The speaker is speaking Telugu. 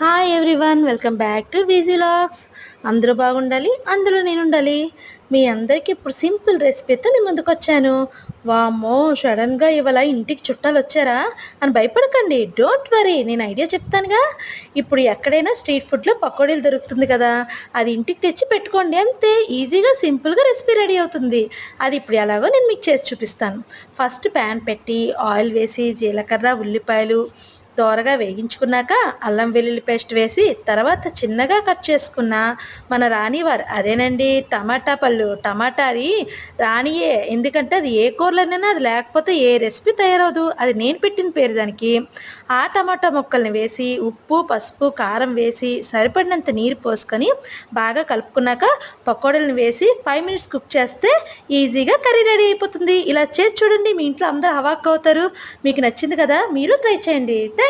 Hi everyone welcome back to BG logs అందరూ బాగుండాలి అందులో నేను ఉండాలి మీ అందరికీ ఇప్పుడు సింపుల్ రెసిపీతో నేను ముందుకు వచ్చాను. వామ్మో సడన్గా ఇవాళ ఇంటికి చుట్టాలు వచ్చారా? అని భయపడకండి. డోంట్ వరీ నేను ఐడియా చెప్తానుగా. ఇప్పుడు ఎక్కడైనా స్ట్రీట్ ఫుడ్లో పకోడీలు దొరుకుతుంది కదా అది ఇంటికి తెచ్చి పెట్టుకోండి అంతే. ఈజీగా సింపుల్గా రెసిపీ రెడీ అవుతుంది. అది ఇప్పుడు ఎలాగో నేను మీకు చేసి చూపిస్తాను. ఫస్ట్ ప్యాన్ పెట్టి ఆయిల్ వేసి జీలకర్ర ఉల్లిపాయలు దోరగా వేగించుకున్నాక అల్లం వెల్లుల్లి పేస్ట్ వేసి తర్వాత చిన్నగా కట్ చేసుకున్న మన రాణివారు. అదేనండి టమాటా పళ్ళు. టమాటా అది రాణియే. ఎందుకంటే అది ఏ కూరలోనైనా అది లేకపోతే ఏ రెసిపీ తయారవదు. అది నేను పెట్టిన పేరు దానికి. ఆ టమాటా ముక్కల్ని వేసి ఉప్పు పసుపు కారం వేసి సరిపడినంత నీరు పోసుకొని బాగా కలుపుకున్నాక పకోడీలను వేసి ఫైవ్ మినిట్స్ కుక్ చేస్తే ఈజీగా కర్రీ రెడీ అయిపోతుంది. ఇలా చేసి చూడండి మీ ఇంట్లో అందరూ హవాక్ అవుతారు. మీకు నచ్చింది కదా మీరు ట్రై చేయండి. Thank